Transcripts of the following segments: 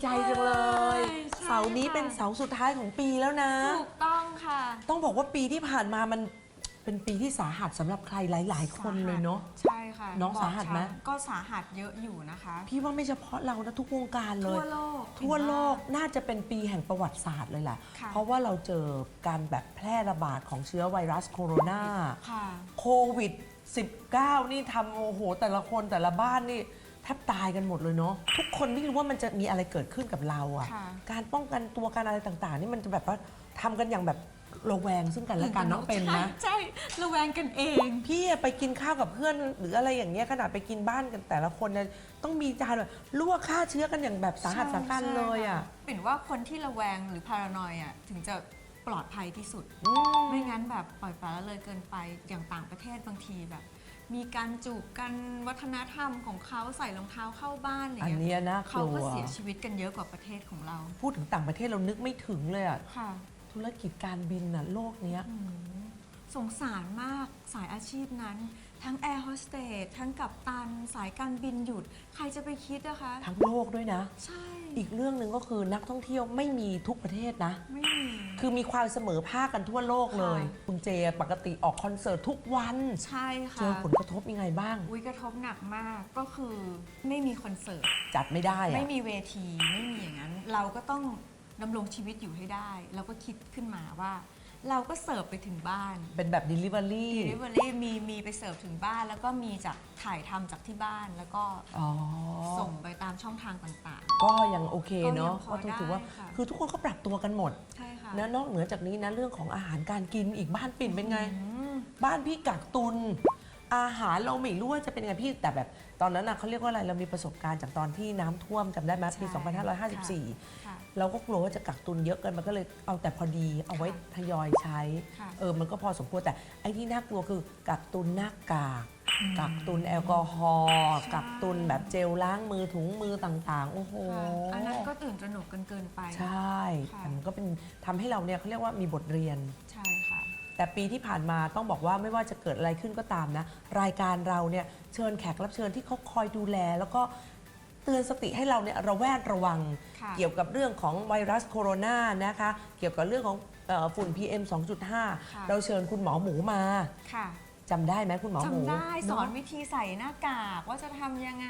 ดีใจจังเลย ใช่เสาร์นี้เป็นเสาร์สุดท้ายของปีแล้วนะ ถูกต้องค่ะ ต้องบอกว่าปีที่ผ่านมามันเป็นปีที่สาหัสสำหรับใครหลาย ๆ คนเลยเนาะ ใช่ค่ะน้องบกสาหัสไหม ช้ำก็สาหัสเยอะอยู่นะคะ พี่ว่าไม่เฉพาะเรานะทุกวงการเลย ทั่วโลกทั่วโลกเห็นน่าจะเป็นปีแห่งประวัติศาสตร์เลยแหละ ค่ะ เพราะว่าเราเจอการแบบแพร่ระบาดของเชื้อไวรัสโคโรนาค่ะ โควิด 19 นี่ทำโอ้โห แต่ละคนแต่ละบ้านนี่ แทบตายกันหมดเลยเนาะทุกคนไม่รู้ว่ามันจะมีอะไรเกิดขึ้นกับเราอะค่ะ การป้องกันตัวการอะไรต่างๆ นี่มันจะแบบว่าทำกันอย่างแบบระแวงซึ่งกันและกันเนาะเป็นนะ ใช่ใช่ระแวงกันเอง พี่อะไปกินข้าวกับเพื่อน หรืออะไรอย่างเงี้ยขนาดไปกินบ้านกันแต่ละคนเนี่ยต้องมีจานแบบลวกฆ่าเชื้อกันอย่างแบบสาหัสสากันเลยอะปิ่นว่าคนที่ระแวงหรือพารานอยอะถึงจะปลอดภัยที่สุดอืมไม่งั้นแบบปล่อยปละละเลยเกินไปอย่างต่างประเทศบางทีแบบ มีการจูบกันวัฒนธรรมของเขาใส่รองเท้าเข้าบ้านอะไรอันเงี้ยเนี้ยน่ากเขาลัว ก็เสียชีวิตกันเยอะกว่าประเทศของเรา พูดถึงต่างประเทศเรานึกไม่ถึงเลยอะค่ะ ธุรกิจการบินอะโลกเนี้ย อืมสงสารมากสายอาชีพนั้น ทั้งแอร์โฮสเตสทั้งกัปตัน สายการบินหยุด ใครจะไปคิดนะคะ ทั้งโลกด้วยนะ ใช่ อีกเรื่องหนึ่งก็คือนักท่องเที่ยวไม่มีทุกประเทศนะ ไม่มีคือมีความเสมอภาคกันทั่วโลกเลยค่ะคุณเจปกติออกคอนเสิร์ตทุกวันใช่เจค่ะอผลกระทบยังไงบ้างวิกระทบหนักมากก็คือไม่มีคอนเสิร์ตจัดไม่ได้อะไม่มีเวทีไม่มีอย่างนั้น เราก็ต้องดำรงชีวิตอยู่ให้ได้ เราก็คิดขึ้นมาว่า เราก็เสิร์ฟไปถึงบ้านเป็นแบบ Delivery Delivery มีมีไปเสิร์ฟถึงบ้าน แล้วก็มีจากถ่ายทำจากที่บ้านแล้วก็อ๋อ ส่งไปตามช่องทางต่าง ก็ยังโอเคเนาะก็ยังพอก็ถือว่าได้ค่ะ คือทุกคนก็ปรับตัวกันหมดๆ ใช่ค่ะนะนอกเหนือจากนี้นะเรื่องของอาหารการกินอีกบ้านปิ่นเป็นไง อืม บ้านพี่กักตุน อาหารเราไม่รู้ว่าจะเป็นไงพี่แต่แบบตอนนั้นนะเขาเรียกว่าอะไรเรามีประสบการณ์จากตอนที่น้ำท่วมจำได้ไหมปี ใช่2554ค่ะเราก็กลัวว่าจะกักตุนเยอะเกันมันก็เลยเอาแต่พอดีเอาไว้ทยอยใช้ ค่ะ เออ มันก็พอสมควรแต่ไอ้ที่น่ากลัวคือกักตุนหน้ากากอืมกักตุนแอลกอฮอล์ใช่ กักตุนแบบเจลล้างมือถุงมือต่าง ๆ โอ้โห ค่ะอันนั้นก็ตื่นตระหนกกันเกินไป ใช่ค่ะ แต่มันก็เป็นทำให้เราเนี่ยเขาเรียกว่ามีบทเรียน ใช่ค่ะ แต่ปีที่ผ่านมาต้องบอกว่าไม่ว่าจะเกิดอะไรขึ้นก็ตามนะ รายการเราเนี่ยเชิญแขกรับเชิญที่เขาคอยดูแล แล้วก็เตือนสติให้เราเนี่ยระแวดระวัง ค่ะเกี่ยวกับเรื่องของไวรัสโคโรนานะคะ เกี่ยวกับเรื่องของเอ่อฝุ่น PM 2.5 เราเชิญคุณหมอหมูมาค่ะจำได้ไหมคุณหมอหมูจำได้สอนเะ วิธีใส่หน้ากาก ว่าจะทำยังไง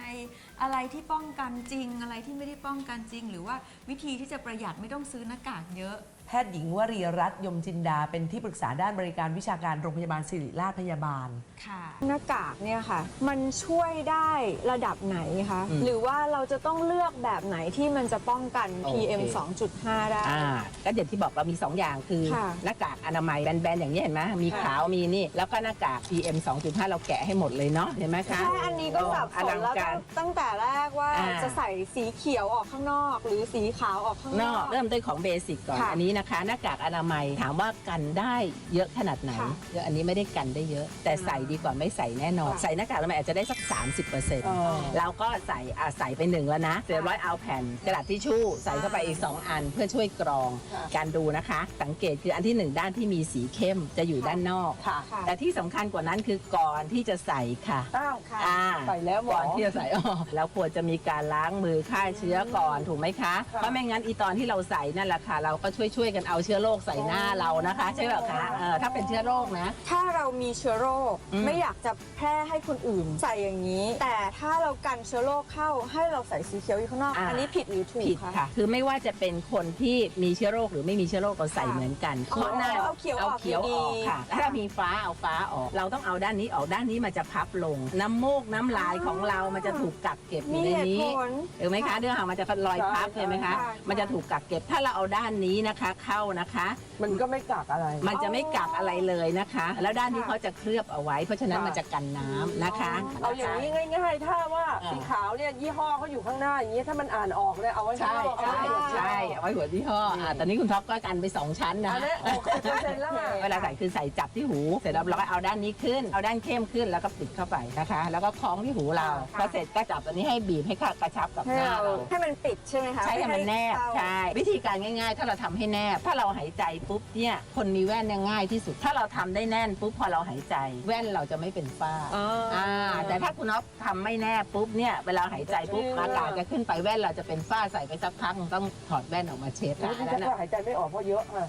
อะไรที่ป้องกันจริง อะไรที่ไม่ได้ป้องกันจริง หรือว่าวิธีที่จะประหยัดไม่ต้องซื้อหน้ากากเยอะแพทย์หญิงวรีรัตน์ยมจินดา เป็นที่ปรึกษาด้านบริการวิชาการโรงพยาบาลศิริราชพยาบาล ค่ะ หน้ากากเนี่ยค่ะ มันช่วยได้ระดับไหนคะอืมหรือว่าเราจะต้องเลือกแบบไหนที่มันจะป้องกัน โอเค PM 2.5 ได้ อ่าก็อย่างที่บอกเรามี 2 อย่างคือค่ะ หน้ากากอนามัยแบนๆอย่างนี้เห็นไหมมีค่ะขาวมีนี่ แล้วก็หน้ากาก PM 2.5 เราแกะให้หมดเลยเนาะเห็นไหมคะแค่อันนี้ก็สับอสลันงแล้วการตั้งแต่แรกว่าอ่า จะใส่สีเขียวออกข้างนอก หรือสีขาวออกข้างนนออกก เริ่มด้วยของเบสิกก่อนค่ะ อันนี้นะคะ หน้ากากอนามัยถามว่ากันได้เยอะขนาดไหนค่ะเยอะอันนี้ไม่ได้กันได้เยอะ แต่ใส่ดีกว่าไม่ใส่แน่นอน ค่ะใส่หน้ากากอนามัยอาจจะได้สัก 30%อ๋อเราก็ใส่อะใส่ไปหนึ่งแล้วนะเสร็จร้อยเอาแผ่นกระดาษทิชชู่ใส่เข้าไปอีก 2 อันเพื่อช่วยกรองค่ะ การดูนะคะ สังเกตคืออันที่หนึ่งด้านที่มีสีเข้มจะอยู่ด้านนอก ค่ะแต่ที่สำคัญกว่านั้นคือก่อนที่จะใส่ค่ะอ้าวค่ะอ่า ใส่แล้วหมอ ก่อนที่จะใส่อ๋อเราควรจะมีการล้างมือฆ่าเชื้อก่อนถูกไหมคะ ค่ะ เพราะไม่งั้นอีตอนที่เราใส่นั่นแหละค่ะ เราก็ช่วยช่วยๆกันเอาเชื้อโรคใส่หน้าเรานะคะ ใช่ไหมคะเออถ้าเป็นเชื้อโรคนะ ถ้าเรามีเชื้อโรคอืม ไม่อยากจะแพร่ให้คนอื่น ใส่อย่างนี้ แต่ถ้าเรากันเชื้อโรคเข้าให้เราใส่สีเขียวอยู่ข้างนอก อ่า อันนี้ผิดหรือถูกผิดคะค่ะ คือไม่ว่าจะเป็นคนที่มีเชื้อโรคหรือไม่มีเชื้อโรคเราใส่ค่ะเหมือนกันอ๋อข้หน้าเอาเขียวออกเอาเขียวออกดีๆค่ะค่ะ ถ้ามีฟ้าเอาฟ้าออก เราต้องเอาด้านนี้ออกด้านนี้มันจะพับลง น้ำมูกน้ำลายของเรามันจะถูกกักเก็บอมียู่ในเหตุนี้ผล เห็นไหมคะเนื้อหางมันจะลอยพับใช่เห็นไหมคะใช่มันจะถูกกักเก็บ ถ้าเราเอาด้านนี้นะคะเข้านะคะ มันก็ไม่กักอะไร มันจะไม่กักอะไรเลยนะคะ แล้วด้านนี้ค่ะเขาจะเคลือบเอาไว้ เพราะฉะนั้นค่ะมันจะกันน้ำนะคะเอาอย่างนี้ง่าย ๆ ถ้าว่าอ่าสีขาวเนี่ยยี่ห้อเขาอยู่ข้างหน้าอย่างนี้ถ้ามันอ่านออกเลยเอาไว้ข้างใช่นอกเอาใช่ไว้หัวใช่เอาไว้หัวที่ห้ออ่าตอนนี้คุณท็อปก็กันไปสองชั้นนะ อันนี้โอเคเปอร์เซ็นต์แล้วไง เวลาใส่คือใส่จับที่หู เสร็จแล้วเราก็เอาด้านนี้ขึ้น เอาด้านเข้มขึ้นแล้วก็ปิดเข้าไปนะคะ แล้วก็คล้องที่หูเราค่ะ พอเสร็จก็จับตัวนี้ให้บีบให้กระชับกับให้หน้าเราเราให้มันปิดใช่ไหมคะใช้ให้มันแนบเข้าใช่ วิธีการง่ายๆ ถ้าเราทำให้แนบ ถ้าเราหายใจปุ๊บเนี่ยคนมีแว่นเนี่ยง่ายที่สุด ถ้าเราทำได้แน่นปุ๊บพอเราหายใจ แว่นเราจะไม่เป็นฝ้าอ่าอ่าแต่ถ้าคุณน็อปทำไม่แน่ปุ๊บเนี่ยเวลาหายใจปุ๊บจริงอะอากาศจะขึ้นไปแว่นเราจะเป็นฝ้าใส่ไปสักพักต้องถอดแว่นออกมาเช็ดแล้วอันฉันั้นนก็น่ะหายใจไม่ออกเพราะเยอะอะ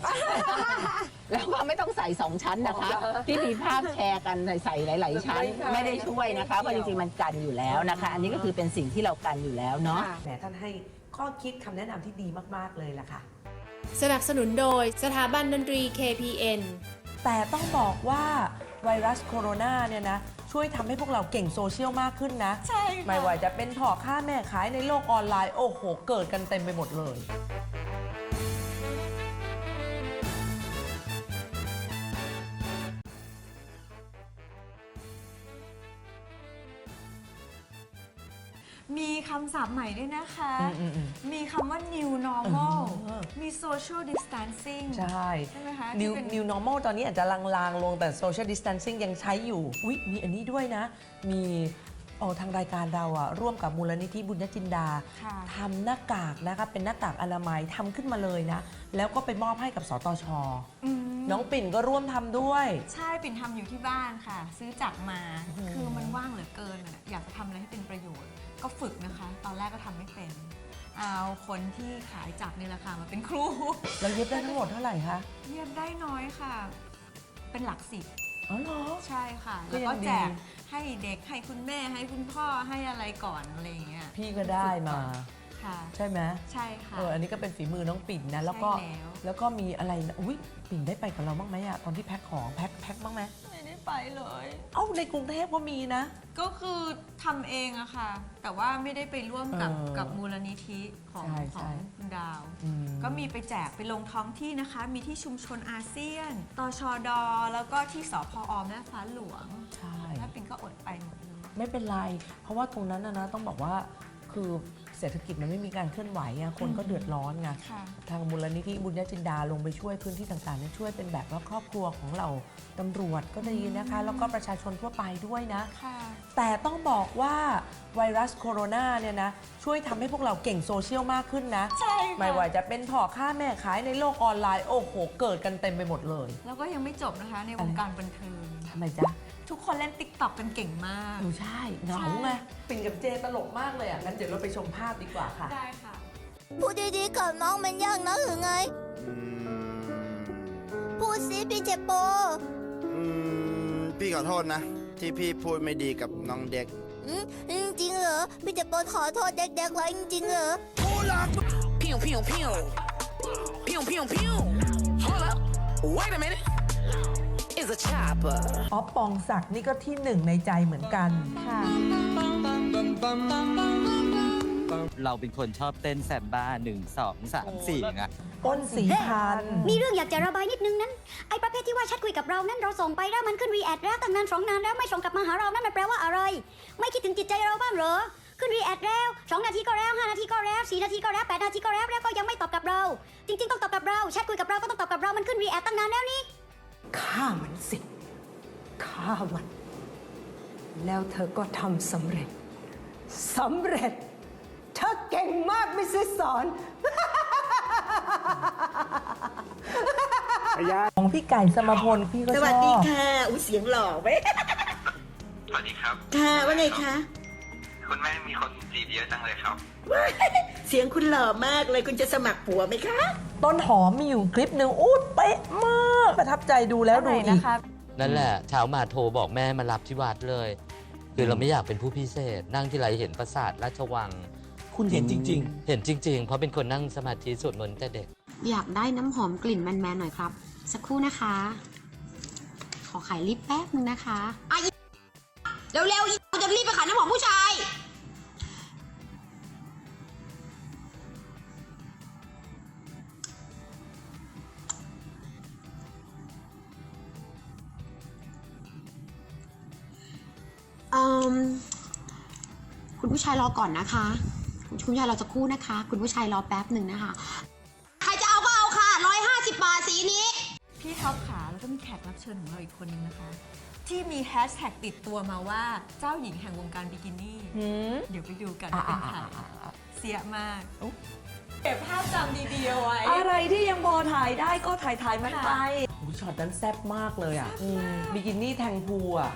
แล้วก็ไม่ต้องใส่สองชั้นนะคะ ที่มีภาพแชร์กันใส่หลาย ๆ ชั้น ไม่ได้ช่วยนะคะเพราะจริงๆมันกันอยู่แล้วนะคะ อันนี้ก็คือเป็นสิ่งที่เรากันอยู่แล้วเนาะ แหมท่านให้ข้อคิดคำแนะนำที่ดีมาก ๆ เลยล่ะค่ะ สนับสนุนโดยสถาบันดนตรี KPN แต่ต้องบอกว่าไวรัสโคโรนาเนี่ยนะ ช่วยทำให้พวกเราเก่งโซเชียลมากขึ้นนะ ใช่ค่ะไม่ว่าจะเป็นพ่อค้าแม่ขายในโลกออนไลน์ โอ้โห เกิดกันเต็มไปหมดเลย มีคำศัพท์ใหม่ด้วยนะคะ อืมอืมอืมมีคำว่า new normal เออ มี social distancing ใช่ ใช่ไหมคะ New ที่เป็น New Normal ตอนนี้อาจจะลางๆ ลงแต่ Social Distancing ยังใช้อยู่ อุ๊ย มีอันนี้ด้วยนะ มีโอ้ทางรายการเราอะร่วมกับมูลนิธิบุญญจินดาค่ะ ทำหน้ากากนะคะเป็นหน้ากากอนามัยทำขึ้นมาเลยนะ แล้วก็ไปมอบให้กับสตช อืมน้องปิ่นก็ร่วมทำด้วย ใช่ปิ่นทำอยู่ที่บ้านค่ะ ซื้อจักรมาโอ้โหคือมันว่างเหลือเกินอะอยากจะทำอะไรให้เป็นประโยชน์ ก็ฝึกนะคะ ตอนแรกก็ทำไม่เป็น เอาคนที่ขายจักรนี่แหละค่ะมาเป็นครูแล้วเย็บได้ทั้งหมดเท่าไหร่คะเรียนได้น้อยค่ะ เป็นหลักสิบอ๋อเหรอ ใช่ค่ะ ก็แล้วยังก็ดี แจกให้เด็กให้คุณแม่ให้คุณพ่อให้อะไรก่อนอะไรอย่างเงี้ยพี่ก็ได้มา ค่ะ ใช่ไหมใช่ค่ะ เอออันนี้ก็เป็นฝีมือน้องปิ่นนะแล้วก็ใช่แล้ว แล้วก็มีอะไรนะอุ้ยปิ่นได้ไปกับเราบ้างไหมอะตอนที่แพ็คของแพ็คแพ็คบ้างไหมไม่ได้ ไปเลย เอ้าในกรุงเทพก็มีนะ ก็คือทำเองอะค่ะ แต่ว่าไม่ได้ไปร่วมกับเออกับมูลนิธิของใช่ขอใช่งคุณดาว อืม ก็มีไปแจกไปลงท้องที่นะคะ มีที่ชุมชนอาเซียนตชด แล้วก็ที่สพอแม่ฟ้าหลวงใช่แล้วปิ่นก็อดไปหมดเลย ไม่เป็นไร เพราะว่าตรงนั้นนะนะต้องบอกว่าคือ เศรษฐกิจมันไม่มีการเคลื่อนไหวอะคนก็เดือดร้อนไงค่ะทางมูลนิธิบุญญจินดาลงไปช่วยพื้นที่ต่างๆเนี่ยช่วยเป็นแบบว่าครอบครัวของเราตำรวจก็ดีนะคะ แล้วก็ประชาชนทั่วไปด้วยนะ ค่ะ แต่ต้องบอกว่าไวรัสโคโรนาเนี่ยนะ ช่วยทำให้พวกเราเก่งโซเชียลมากขึ้นนะ ใช่ค่ะ ไม่ว่าจะเป็นพ่อค้าแม่ขายในโลกออนไลน์ โอ้โห เกิดกันเต็มไปหมดเลยแล้วก็ยังไม่จบนะคะในวงการบันเทิง ทำไมจ๊ะ ทุกคนเล่นติ๊กต็อกกันเก่งมาก เออใช่เหงาไงปิ่นกับเจตลกมากเลยอะงั้นเดี๋ยวเราไปชมภาพดีกว่าค่ะ ได้ค่ะ พูดดีๆกับน้องมันยากนะหรือไง อืมพูดสิพี่เจโป อืมพี่ขอโทษนะ ที่พี่พูดไม่ดีกับน้องเด็ก อืมจริงเหรอ พี่เจโปขอโทษเด็กๆไว้จริงๆเหรอ Pew pew pew. Pew pew pew. Hold up. Wait a minute. It's a chopper. อ๊อฟปองศักดิ์นี่ก็ที่หนึ่งในใจเหมือนกันเราเป็นคนชอบเต้นแซมบ้าหนึ่งสองสามสี่ไงต้นสีพันธุ์มีเรื่องอยากจะระบายนิดนึงนั้น ไอ้ประเภทที่ว่าแชทคุยกับเรานั้นเราส่งไปแล้วมันขึ้นรีแอดแล้วตั้งนานสองนานแล้วไม่ส่งกลับมาหาเรานั่นมันแปลว่าอะไร ไม่คิดถึงจิตใจเราบ้างเหรอ ขึ้นรีแอดแล้วสองนาทีก็แล้วห้านาทีก็แล้วสี่นาทีก็แล้วแปดนาทีก็แล้วแล้วก็ยังไม่ตอบกลับเรา จริง ๆ ต้องตอบกลับเราแชทคุยกับเราก็ต้องตอบกลับเรามันขึ้นรีแอดตั้งนานแล้วนี่ ฆ่ามันสิฆ่ามัน แล้วเธอก็ทำสำเร็จสำเร็จ เธอเก่งมากไม่ซื้อสอนของพี่ไก่สมพลพี่ก็ชอบสวัสดีค่ะอุ้ยเสียงหล่อไหมสวัสดีครับค่ะว่าไงคะคุณแม่มีคนจีบเยอะจังเลยครับเสียงคุณหล่อมากเลยคุณจะสมัครผัวไหมคะ ต้นหอมมีอยู่คลิปหนึ่งอู้เป๊ะมาก ประทับใจดูแล้วดูอีก นั่นแหละเช้ามาโทรบอกแม่มารับที่วัดเลย คือเราไม่อยากเป็นผู้พิเศษ นั่งที่ไรเห็นปราสาทราชวัง คุณเห็นจริงๆเห็นจริง ๆ เพราะเป็นคนนั่งสมาธิสวดมนต์แต่เด็ก อยากได้น้ำหอมกลิ่นแมนๆหน่อยครับ สักครู่นะคะ ขอขายลิปแป๊บนึงนะคะอะอีเร็วๆอีกูจะรีบไปขายน้ำหอมผู้ชาย ผู้ชายรอก่อนนะคะ คุณผู้ชายรอสักครู่นะคะ คุณผู้ชายรอแป๊บหนึ่งนะคะ ใครจะเอาก็เอาค่ะ150บาทสีนี้ พี่ท็อปขาแล้วก็มีแขกรับเชิญของเราอีกคนนึงนะคะ ที่มีแฮชแท็กติดตัวมาว่าเจ้าหญิงแห่งวงการบิกินี่หืมเดี๋ยวไปดูกันอะว่าเป็นใครอะอะอะเสียมากเก็บภาพจำดีๆเอาไว้ อะไรที่ยังพอถ่ายได้ก็ถ่ายถ่ายมันไปอุ๊ยช็อตนั้นแซ่บมากเลยอะบิกินี่แทงพูอะ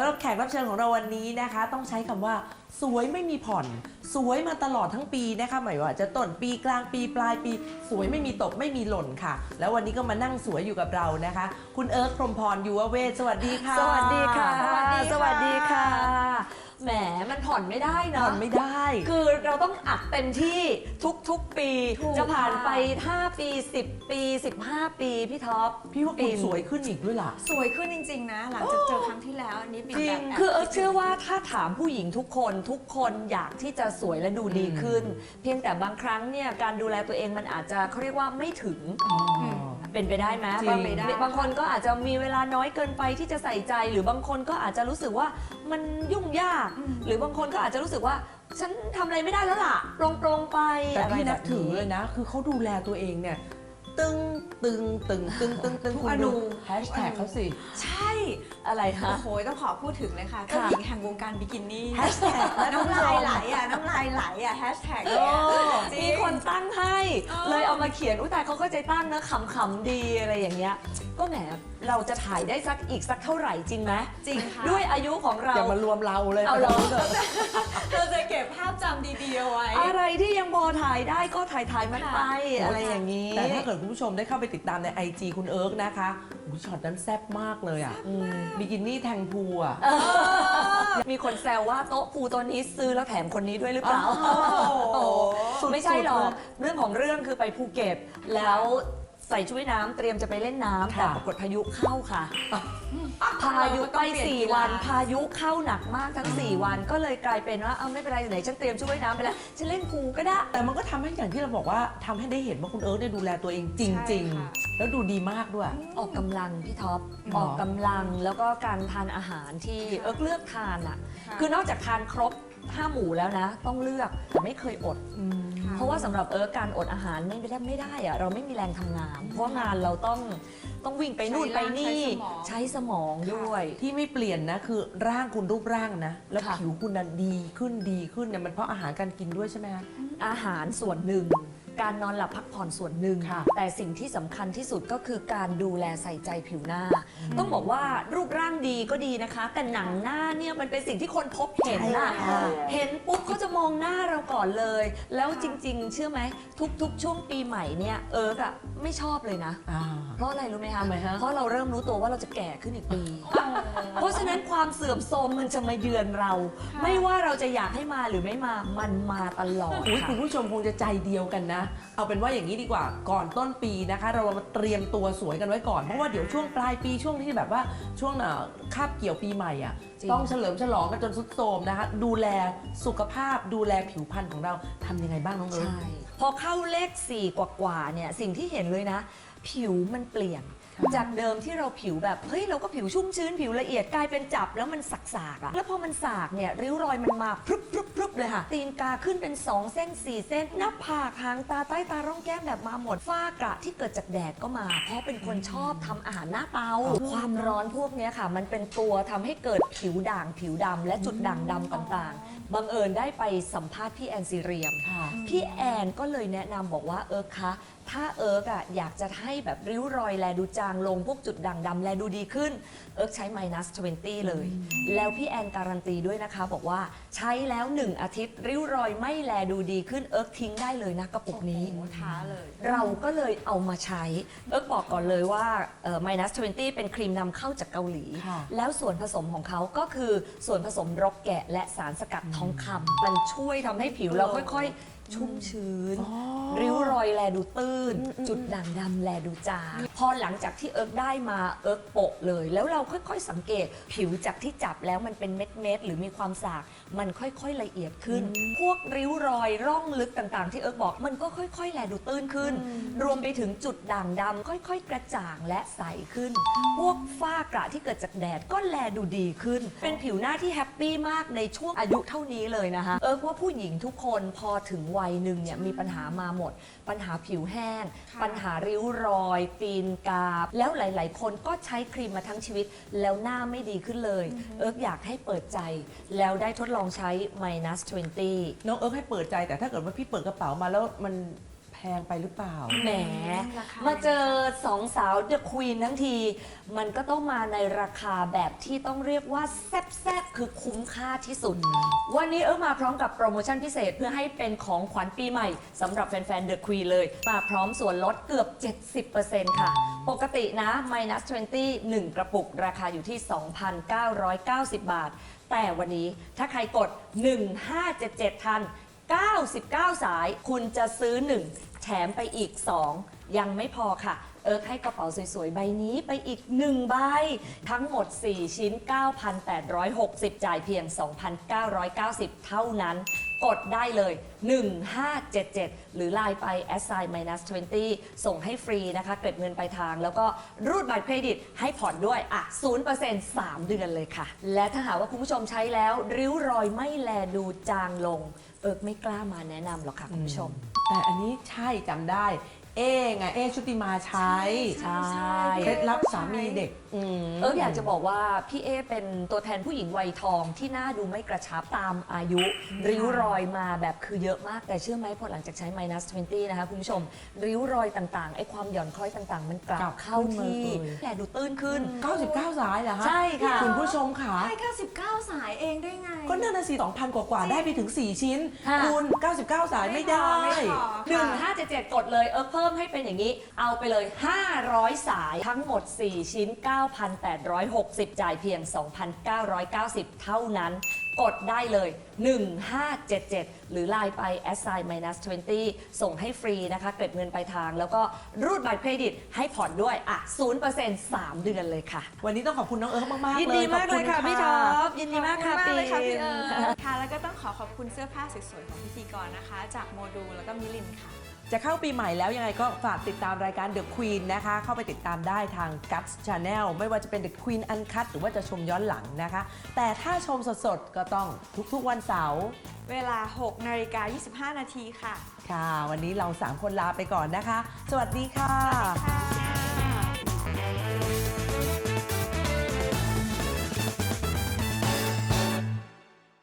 สำหรับแขกรับเชิญของเราวันนี้นะคะ ต้องใช้คำว่าสวยไม่มีผ่อน สวยมาตลอดทั้งปีนะคะหมายว่าจะต้นปีกลางปีปลายปี สวยไม่มีตกไม่มีหล่นค่ะ แล้ววันนี้ก็มานั่งสวยอยู่กับเรานะคะ คุณเอิร์กพรหมพรยูวเวศสวัสดีค่ะ สวัสดีค่ะ สวัสดีค่ะแหมมันผ่อนไม่ได้นะผ่อนไม่ได้ คือเราต้องอัดเต็มที่ทุกๆปีถูกจะผ่านค่ะไป 5 ปี 10 ปี 15 ปีพี่ท็อปพี่ว่าคุณสวยขึ้นอีกด้วยล่ะ สวยขึ้นจริง ๆ นะ หลังจากเจอครั้งที่แล้วอันนี้เป็นจริแบงบแบคือเอิร์กเชื่อว่าถ้าถามผู้หญิงทุกคนทุกคนอยากที่จะสวยและดูดีขึ้น เพียงแต่บางครั้งเนี่ยการดูแลตัวเองมันอาจจะเขาเรียกว่าไม่ถึง เป็นไปได้ไหมจริง บางบางคนก็อาจจะมีเวลาน้อยเกินไปที่จะใส่ใจ หรือบางคนก็อาจจะรู้สึกว่ามันยุ่งยาก หรือบางคนก็อาจจะรู้สึกว่า ฉันทำอะไรไม่ได้แล้วล่ะตรงๆไปแต่อะไรพี่แบนับบถือนี้เลยนะ คือเขาดูแลตัวเองเนี่ย ตึงตึงตึงตึงตึงตึงทุกคุณอนูแฮชแท็กเขาสิ ใช่อะไรคะโอ้โหต้องขอพูดถึงเลยค่ะค่ะเจ้าหญิงแห่งวงการบิกินี่แฮชแท็กน้ำลายไหลอะน้ำลายไหลอะแฮชแท็กเลยอะจริงมีคนตั้งให้เออเลยเอามาเขียน อุ้ยแต่เขาก็ใจตั้งนะขำๆดีอะไรอย่างเงี้ยก็แหมเราจะถ่ายได้สักอีกสักเท่าไหร่จริงไหมจริงค่ะด้วยอายุของเราอย่ามารวมเราเลยเอาเหรอไปถอะเราจะเก็บภาพจำดีๆเอาไว้ อะไรที่ยังพอถ่ายได้ก็ถ่ายถ่ายมันไปอะไรอย่างนี้แต่ถ้าเกิดคุณผู้ชมได้เข้าไปติดตามใน IG คุณเอิร์กนะคะอุ๊ยช็อตนั้นแซ่บมากเลยอะบิกินี่แทงพูอะมีคนแซวว่าโต๊ะปูตัวนี้ซื้อแล้วแถมคนนี้ด้วยหรือเปล่าโอ้โหไม่ใช่หรอกสุดๆเลยเรื่องของเรื่องคือไปภูเก็ตแล้ว ใส่ชุดว่ายน้ำเตรียมจะไปเล่นน้ำแต่ค่ะ ปรากฏพายุเข้าค่ะ พายุไปต้องเปลี่ยนกี4ฬาวัน พายุเข้าหนักมากทั้ง4วันก็เลยกลายเป็นว่าเอาไม่เป็นไรไหนฉันเตรียมชุดว่ายน้ำไปแล้วฉันเล่นพูลก็ได้ แต่มันก็ทำให้อย่างที่เราบอกว่าทำให้ได้เห็นว่าคุณเอิร์กเนี่ยดูแลตัวเองจริงใช่ค่ะ ๆ แล้วดูดีมากด้วย ออกกำลังพี่ท็อปหรอออกกำลังแล้วก็การทานอาหารที่เอิร์กเลือกทานอะ ค่ะ คือนอกจากทานครบ ห้าหมู่แล้วนะ ต้องเลือกแต่ไม่เคยอด เพราะว่าสำหรับเอิร์กการอดอาหารไม่ได้ไม่ได้อะเราไม่มีแรงทำงาน เพราะว่างานเราต้องต้องวิ่งไปนู่นใช้ไปร่างนี่ใช้ใช้สมองด้วย ที่ไม่เปลี่ยนนะคือร่างคุณรูปร่างนะ แล้วค่ะ ผิวคุณน่ะดีขึ้นดีขึ้นเนี่ยมันเพราะอาหารการกินด้วยใช่ไหมคะ อาหารส่วนหนึ่ง การนอนหลับพักผ่อนส่วนหนึ่ง ค่ะแต่สิ่งที่สำคัญที่สุดก็คือการดูแลใส่ใจผิวหน้า ต้องบอกว่ารูปร่างดีก็ดีนะคะ แต่หนังหน้าเนี่ยมันเป็นสิ่งที่คนพบเห็นน่ะใช่ค่ะ เห็นปุ๊บเขาจะมองหน้าเราก่อนเลย แล้วจริง ๆ เชื่อไหมทุก ๆ ช่วงปีใหม่เนี่ยเอิร์กอะ ไม่ชอบเลยนะ อ่า เพราะอะไรรู้ไหมคะ ทำไมฮะ เพราะเราเริ่มรู้ตัวว่าเราจะแก่ขึ้นอีกปี เพราะฉะนั้นความเสื่อมโทรมมันจะมาเยือนเรา ไม่ว่าเราจะอยากให้มาหรือไม่มา มันมาตลอดอุ๊ยค่ะ คุณผู้ชมคงจะใจเดียวกันนะ เอาเป็นว่าอย่างนี้ดีกว่าก่อนต้นปีนะคะ เรามาเตรียมตัวสวยกันไว้ก่อน เพราะว่าเดี๋ยวช่วงปลายปีช่วงที่แบบว่าช่วงเอ่อคาบเกี่ยวปีใหม่อะจริง ต้องเฉลิมฉลองกันจนสุดโทรมนะคะ ดูแลสุขภาพดูแลผิวพรรณของเราทำยังไงบ้างน้องเอิร์ธ ใช่ พอเข้าเลข 4 กว่าๆเนี่ยสิ่งที่เห็นเลยนะ ผิวมันเปลี่ยน จากเดิมที่เราผิวแบบเฮ้ยเราก็ผิวชุ่มชื้นผิวละเอียดกลายเป็นจับแล้วมันสักๆอะแล้วพอมันสากเนี่ยริ้วรอยมันมาพรึบพรึบพรึบเลยค่ะตีนกาขึ้นเป็น 2 เส้น 4 เส้น หน้าผากหางตาใต้ตาร่องแก้มแบบมาหมดฝ้ากระที่เกิดจากแดดก็มา เพราะเป็นคนชอบทำอาหารหน้าเตาความร้อนพวกเนี้ยค่ะ มันเป็นตัวทำให้เกิดผิวด่างผิวดำและจุดด่างดำต่างๆ บังเอิญได้ไปสัมภาษณ์พี่แอนซีเรียม ค่ะ พี่แอนก็เลยแนะนำบอกว่าเอิร์กคะถ้าเอิร์กอะอยากจะให้แบบริ้วรอยแลดูจางลงพวกจุดด่างดำแลดูดีขึ้น เอิร์กใช้ minus 20 เลย แล้วพี่แอนการันตีด้วยนะคะ บอกว่าใช้แล้ว 1 อาทิตย์ ริ้วรอยไม่แลดูดีขึ้นเอิร์กทิ้งได้เลยนะกระปุกนี้ท้าเลย เราก็เลยเอามาใช้ เอิร์กบอกก่อนเลยว่าเอ่อ minus 20 เป็นครีมนำเข้าจากเกาหลี ค่ะ แล้วส่วนผสมของเขาก็คือส่วนผสมรกแกะและสารสกัดททองคำมันช่วยทำให้ผิวเราค่อยๆ ชุ่มชื้น ริ้วรอยแลดูตื้น จุดด่างดำแลดูจางพอหลังจากที่เอิร์กได้มาเอิร์กโปะเลย แล้วเราค่อยๆสังเกต ผิวจากที่จับแล้วมันเป็นเม็ดๆหรือมีความสากมันค่อยๆละเอียดขึ้น พวกริ้วรอยร่องลึกต่างๆ ที่เอิร์กบอกมันก็ค่อยๆ แลดูตื้นขึ้น รวมไปถึงจุดด่างดำค่อยๆ กระจ่างและใสขึ้น พวกฝ้ากระที่เกิดจากแดดก็แลดูดีขึ้น เป็นผิวหน้าที่แฮปปี้มากในช่วงอายุเท่านี้เลยนะคะเอิร์กว่าผู้หญิงทุกคนพอถึงวัยหนึ่งเนี่ยมีปัญหามาหมด ปัญหาผิวแห้งค่ะปัญหาริ้วรอยตีนกาแล้วหลาย ๆ คนก็ใช้ครีมมาทั้งชีวิต แล้วหน้าไม่ดีขึ้นเลย เอิร์กอยากให้เปิดใจ แล้วได้ทดลองใช้ minus 20 น้องเอิร์กให้เปิดใจแต่ถ้าเกิดว่าพี่เปิดกระเป๋ามาแล้วมันแพงไปหรือเปล่า แหมราคามาเจอสองสาวเดอะควีนทั้งที มันก็ต้องมาในราคาแบบที่ต้องเรียกว่า แซ่บๆ คือคุ้มค่าที่สุด วันนี้เอิร์กมาพร้อมกับโปรโมชั่นพิเศษเพื่อให้เป็นของขวัญปีใหม่สำหรับแฟนๆเดอะควีนเลย มาพร้อมส่วนลดเกือบ 70%ค่ะ ปกตินะ minus 20 1 กระปุกราคาอยู่ที่ 2,990 บาท แต่วันนี้ถ้าใครกด 1577 ทัน 99 สาย คุณจะซื้อ1แถมไปอีก 2 ยังไม่พอค่ะ เอิร์กให้กระเป๋าสวยๆ ใบนี้ไปอีก 1 ใบ ทั้งหมด 4 ชิ้น 9,860 จ่ายเพียง 2,990 เท่านั้น กดได้เลย 1577 หรือไลน์ไป assign minus 20 ส่งให้ฟรีนะคะ เก็บเงินปลายทาง แล้วก็รูดบัตรเครดิตให้ผ่อนด้วยอะ0% 3 เดือนเลยค่ะ และถ้าหากว่าคุณผู้ชมใช้แล้วริ้วรอยไม่แลดูจางลง เอิร์กไม่กล้ามาแนะนำหรอกค่ะคุณผู้ชม แต่อันนี้ใช่จำได้ เอไงเอชุติมาใช้ใช่ใช่ เคล็ดลับสามีเด็กอืม เอิร์กอยากจะบอกว่าพี่เอเป็นตัวแทนผู้หญิงวัยทองที่หน้าดูไม่กระชับตามอายุ ริ้วรอยมาแบบคือเยอะมากแต่เชื่อไหมพอหลังจากใช้ minus 20 นะคะคุณผู้ชม ริ้วรอยต่างๆไอ้ความหย่อนคล้อยต่างๆ มันกลักลับบเข้าที่ขึ้นมาเลยแหลดูตื้นขึ้น 99 สายเหรอฮะใช่ค่ะ คุณผู้ชมค่ะ ได้99สายเองได้ไง ก็นั่นน่ะสิ2,000 กว่าๆได้ไปถึง 4 ชิ้น ค่ะคุณ99 สายไม่ได้ไม่พอ หนึ่งห้าเจ็ดเจ็ดกดเลยเออเพิ่มให้เป็นอย่างนี้ เอาไปเลย 500 สายทั้งหมด 4 ชิ้น9,860 จ่ายเพียง 2,990 เท่านั้น กดได้เลย 1577 หรือไลน์ไป assign minus 20 ส่งให้ฟรีนะคะ เก็บเงินปลายทาง แล้วก็รูดบัตรเครดิตให้ผ่อนด้วย อะ 0% 3 เดือนเลยค่ะ วันนี้ต้องขอบคุณน้องเอิร์กมากๆเลยยินดีมากเลยค่ะขอบณพี่ท็อปยินดีมากค่ะขอบปีณเลยค่ะพี่เอิร์ธค่ะ แล้วก็ต้องขอขอบคุณเสื้อผ้าสวยๆของพิธีกรนะคะ จากโมดูลแล้วก็มิลินค่ะ จะเข้าปีใหม่แล้วยังไงก็ฝากติดตามรายการ The Queen นะคะ เข้าไปติดตามได้ทาง Guts Channel ไม่ว่าจะเป็น The Queen Uncut หรือว่าจะชมย้อนหลังนะคะ แต่ถ้าชมสดๆ ก็ต้องทุกๆวันเสาร์เวลา 6นาฬิกา25 นาทีค่ะ ค่ะ วันนี้เรา 3 คนลาไปก่อนนะคะ สวัสดีค่ะค่ะ